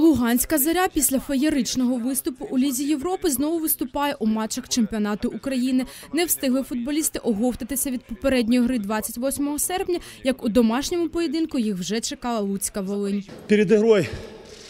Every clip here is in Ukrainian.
Луганська заря після феєричного виступу у Лізі Європи знову виступає у матчах чемпіонату України. Не встигли футболісти оговтатися від попередньої гри 28 серпня, як у домашньому поєдинку їх вже чекала Луцька Волинь. Перед игрой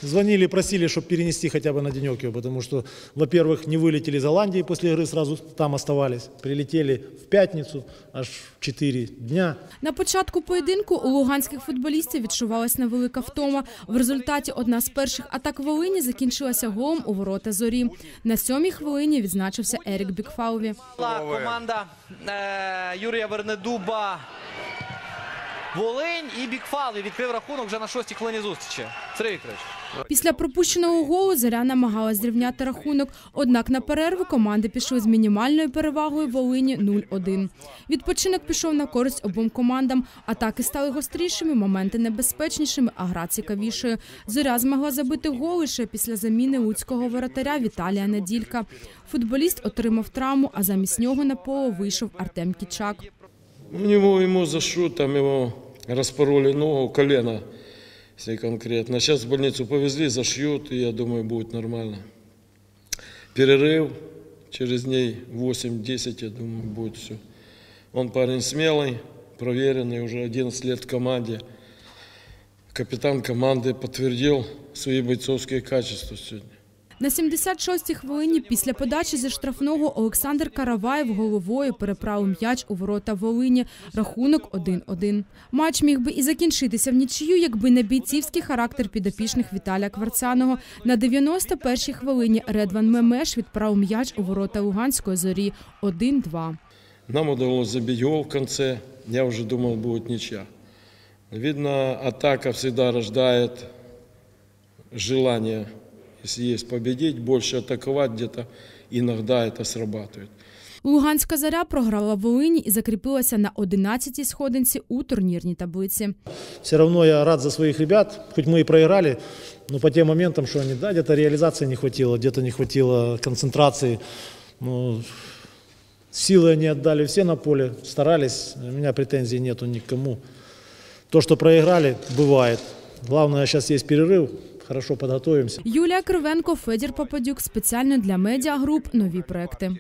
звонили, просили, чтобы перенести хотя бы на денек его, потому что, во-первых, не вылетели из Голландии после игры, сразу там оставались. Прилетели в пятницу, аж в 4 дня. На початку поєдинку у луганських футболістів відчувалась невелика втома. В результаті одна з перших атак Волині закінчилася голом у ворота зорі. На сьомій хвилині відзначився Ерік Бікфауві. Була команда е, Юрія Вернедуба. Волинь і Бікфалві відкрив рахунок вже на шостій хвилині зустрічі. Сергій Вікторович. Після пропущеного голу Заря намагалась зрівняти рахунок. Однак на перерву команди пішли з мінімальною перевагою Волині 0-1. Відпочинок пішов на користь обом командам. Атаки стали гострішими, моменти небезпечнішими, а гра цікавішою. Зоря змогла забити гол лише після заміни луцького воротаря Віталія Неділька. Футболіст отримав травму, а замість нього на поле вийшов Артем Кічак. У него ему за шут, там его распороли ногу, колено, если конкретно. Сейчас в больницу повезли, зашьют, и я думаю, будет нормально. Перерыв, через дней 8-10, я думаю, будет все. Он парень смелый, проверенный, уже 11 лет в команде. Капитан команды подтвердил свои бойцовские качества сегодня. На 76-й хвилині після подачі зі штрафного Олександр Караваєв головою переправив м'яч у ворота Волині. Рахунок 1-1. Матч міг би і закінчитися в нічию, якби не бійцівський характер підопічних Віталія Кварцаного. На 91-й хвилині Редван Мемеш відправив м'яч у ворота Луганської зорі 1-2. Нам удалось забить гол в конце. Я уже думал, будет ничья. Видно, атака всегда рождает желание, если есть победить, больше атаковать где-то. Иногда это срабатывает. Луганська заря програла Волині і закріпилася на 11-й сходинці у турнірній таблиці. Все равно я рад за своих ребят, хоть мы и проиграли, но по тем моментам, что они, да, где-то реализации не хватило, где-то не хватило концентрации. Ну, силы они отдали все на поле, старались, у меня претензий нету никому. То, что проиграли, бывает. Главное, сейчас есть перерыв, хорошо подготовимся. Юлія Кривенко, Федір Попадюк спеціально для медіагруп нові проекти.